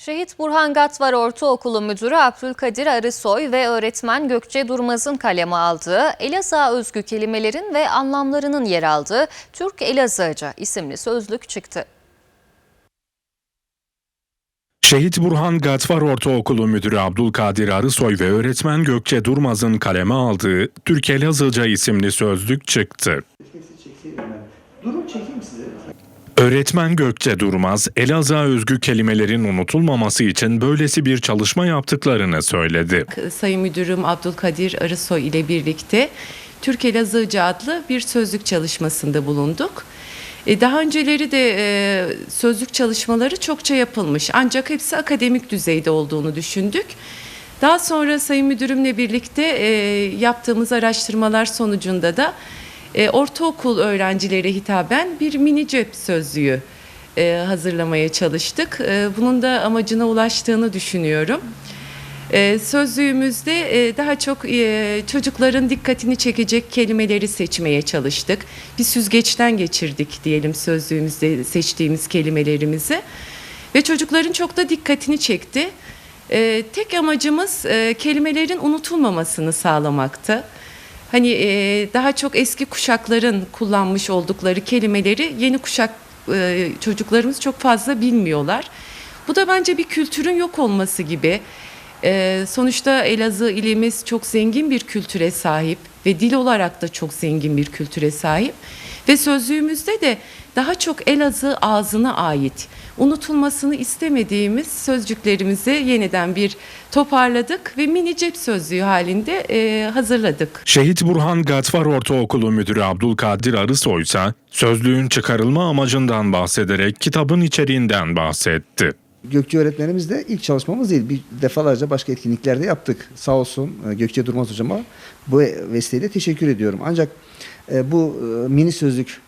Şehit Burhan Gatvar Ortaokulu Müdürü Abdülkadir Arısoy ve öğretmen Gökçe Durmaz'ın kaleme aldığı Elazığ özgü kelimelerin ve anlamlarının yer aldığı Türk Elazığca isimli sözlük çıktı. Şehit Burhan Gatvar Ortaokulu Müdürü Abdülkadir Arısoy ve öğretmen Gökçe Durmaz'ın kaleme aldığı Türk Elazığca isimli sözlük çıktı. Öğretmen Gökçe Durmaz, Elazığ özgü kelimelerin unutulmaması için böylesi bir çalışma yaptıklarını söyledi. Sayın Müdürüm Abdülkadir Arısoy ile birlikte Türk Elazığca adlı bir sözlük çalışmasında bulunduk. E, Daha önceleri de e, sözlük çalışmaları çokça yapılmış ancak hepsi akademik düzeyde olduğunu düşündük. Daha sonra Sayın Müdürümle birlikte e, yaptığımız araştırmalar sonucunda da e, ortaokul öğrencilere hitaben bir mini cep sözlüğü e, hazırlamaya çalıştık. E, Bunun da amacına ulaştığını düşünüyorum. Ee, sözlüğümüzde e, daha çok e, çocukların dikkatini çekecek kelimeleri seçmeye çalıştık. Bir süzgeçten geçirdik diyelim sözlüğümüzde seçtiğimiz kelimelerimizi. Ve çocukların çok da dikkatini çekti. Ee, tek amacımız e, kelimelerin unutulmamasını sağlamaktı. Hani e, daha çok eski kuşakların kullanmış oldukları kelimeleri yeni kuşak e, çocuklarımız çok fazla bilmiyorlar. Bu da bence bir kültürün yok olması gibi. Ee, sonuçta Elazığ ilimiz çok zengin bir kültüre sahip ve dil olarak da çok zengin bir kültüre sahip. Ve sözlüğümüzde de daha çok Elazığ ağzına ait unutulmasını istemediğimiz sözcüklerimizi yeniden bir toparladık ve mini cep sözlüğü halinde e, hazırladık. Şehit Burhan Gatvar Ortaokulu Müdürü Abdülkadir Arısoy ise sözlüğün çıkarılma amacından bahsederek kitabın içeriğinden bahsetti. Gökçe öğretmenimiz de ilk çalışmamız değil. Bir defalarca başka etkinliklerde yaptık. Sağ olsun e, Gökçe Durmaz hocama bu vesileyle teşekkür ediyorum. Ancak e, bu e, mini sözlük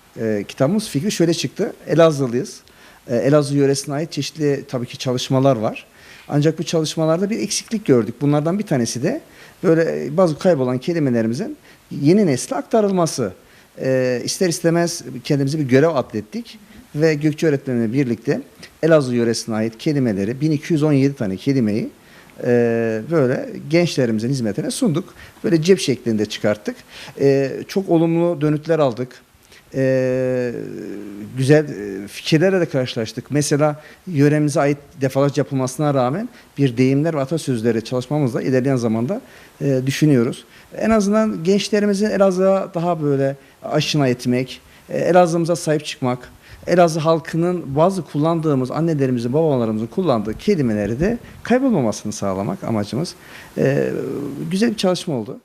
kitabımız fikri şöyle çıktı. Elazığlıyız. Elazığ yöresine ait çeşitli tabii ki çalışmalar var. Ancak bu çalışmalarda bir eksiklik gördük. Bunlardan bir tanesi de böyle bazı kaybolan kelimelerimizin yeni nesle aktarılması. E, ister istemez kendimize bir görev atlettik ve Gökçe öğretmenimle birlikte Elazığ yöresine ait kelimeleri 1217 tane kelimeyi e, böyle gençlerimizin hizmetine sunduk. Böyle cep şeklinde çıkarttık. E, çok olumlu dönütler aldık. E, güzel e, fikirlerle de karşılaştık. Mesela yöremize ait defalarca yapılmasına rağmen bir deyimler ve atasözleri çalışmamızda ilerleyen zamanda e, düşünüyoruz. En azından gençlerimizin Elazığ'a daha böyle aşina etmek, e, Elazığ'ımıza sahip çıkmak, Elazığ halkının bazı kullandığımız annelerimizin, babalarımızın kullandığı kelimeleri de kaybolmamasını sağlamak amacımız. E, güzel bir çalışma oldu.